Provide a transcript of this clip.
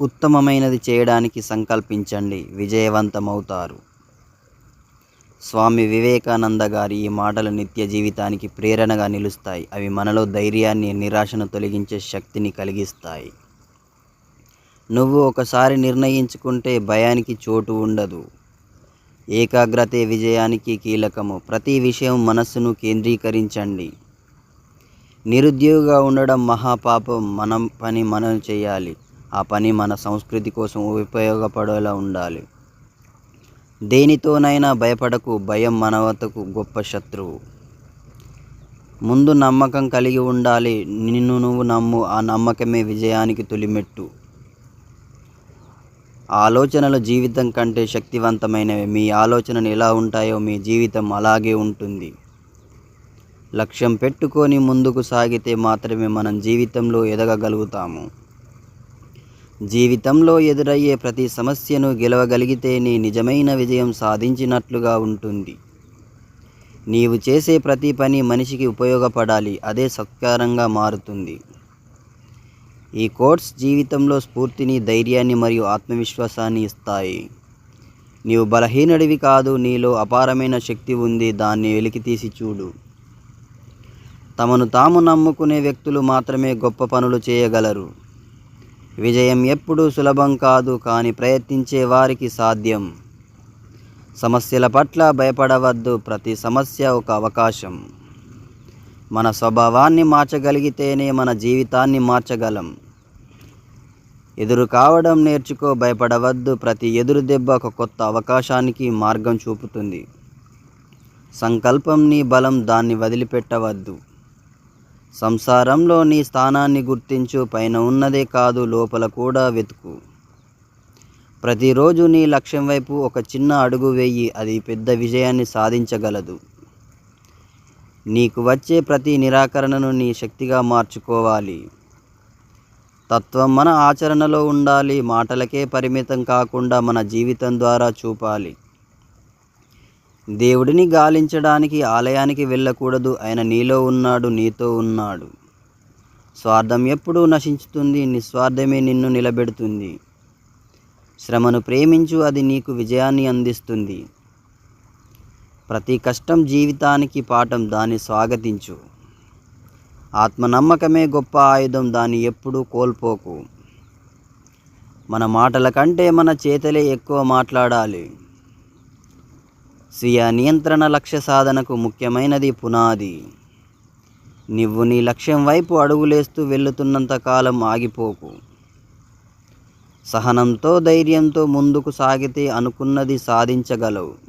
ఉత్తమమైనది చేయడానికి సంకల్పించండి. విజయవంతమవుతారు. స్వామి వివేకానంద గారి ఈ మాటలు నిత్య జీవితానికి ప్రేరణగా నిలుస్తాయి. అవి మనలో ధైర్యాన్ని నిరాశను తొలగించే శక్తిని కలిగిస్తాయి. నువ్వు ఒకసారి నిర్ణయించుకుంటే భయానికి చోటు ఉండదు. ఏకాగ్రతే విజయానికి కీలకము. ప్రతి విషయం మనస్సును కేంద్రీకరించండి. నిరుద్యోగంగా ఉండడం మహాపాపం. మనం పని మనం చేయాలి. ఆ పని మన సంస్కృతి కోసం ఉపయోగపడేలా ఉండాలి. దేనితోనైనా భయపడకు భయం మనవతకు గొప్ప శత్రువు. ముందు నమ్మకం కలిగి ఉండాలి నిన్ను నువ్వు నమ్ము ఆ నమ్మకమే విజయానికి తొలిమెట్టు. ఆలోచనలు జీవితం కంటే శక్తివంతమైనవి. మీ ఆలోచనలు ఎలా ఉంటాయో మీ జీవితం అలాగే ఉంటుంది. లక్ష్యం పెట్టుకొని ముందుకు సాగితే మాత్రమే మనం జీవితంలో ఎదగగలుగుతాము. జీవితంలో ఎదురయ్యే ప్రతి సమస్యను గెలవగలిగితే నీ నిజమైన విజయం సాధించినట్లుగా ఉంటుంది. నీవు చేసే ప్రతి పని మనిషికి ఉపయోగపడాలి అదే సత్కారంగా మారుతుంది. ఈ కోర్స్ జీవితంలో స్ఫూర్తిని ధైర్యాన్ని మరియు ఆత్మవిశ్వాసాన్ని ఇస్తాయి. నీవు బలహీనుడివి కాదు నీలో అపారమైన శక్తి ఉంది దాన్ని వెలికితీసి చూడు. తమను తాము నమ్ముకునే వ్యక్తులు మాత్రమే గొప్ప పనులు చేయగలరు. విజయం ఎప్పుడూ సులభం కాదు కానీ ప్రయత్నించే వారికి సాధ్యం. సమస్యల పట్ల భయపడవద్దు ప్రతి సమస్య ఒక అవకాశం. మన స్వభావాన్ని మార్చగలిగితేనే మన జీవితాన్ని మార్చగలం. ఎదురు కావడం నేర్చుకో భయపడవద్దు ప్రతి ఎదురు దెబ్బ ఒక కొత్త అవకాశానికి మార్గం చూపుతుంది. సంకల్పం నీ బలం దాన్ని వదిలిపెట్టవద్దు. సంసారంలో నీ స్థానాన్ని గుర్తించు పైన ఉన్నదే కాదు లోపల కూడా వెతుకు. ప్రతిరోజు నీ లక్ష్యం వైపు ఒక చిన్న అడుగు వేయి అది పెద్ద విజయాన్ని సాధించగలదు. నీకు వచ్చే ప్రతి నిరాకరణను నీ శక్తిగా మార్చుకోవాలి. తత్వం మన ఆచరణలో ఉండాలి మాటలకే పరిమితం కాకుండా మన జీవితం ద్వారా చూపాలి. దేవుడిని గాలించడానికి ఆలయానికి వెళ్ళకూడదు. ఆయన నీలో ఉన్నాడు నీతో ఉన్నాడు. స్వార్థం ఎప్పుడూ నశించుతుంది నిస్వార్థమే నిన్ను నిలబెడుతుంది. శ్రమను ప్రేమించు అది నీకు విజయాన్ని అందిస్తుంది. ప్రతి కష్టం జీవితానికి పాఠం దాన్ని స్వాగతించు. ఆత్మనమ్మకమే గొప్ప ఆయుధం దాన్ని ఎప్పుడూ కోల్పోకు. మన మాటల కంటే మన చేతలే ఎక్కువ మాట్లాడాలి. స్వీయ నియంత్రణ లక్ష్య సాధనకు ముఖ్యమైనది పునాది. నువ్వు నీ లక్ష్యం వైపు అడుగులేస్తూ వెళుతున్నంత కాలం ఆగిపోకు. సహనంతో ధైర్యంతో ముందుకు సాగితే అనుకున్నది సాధించగలవు.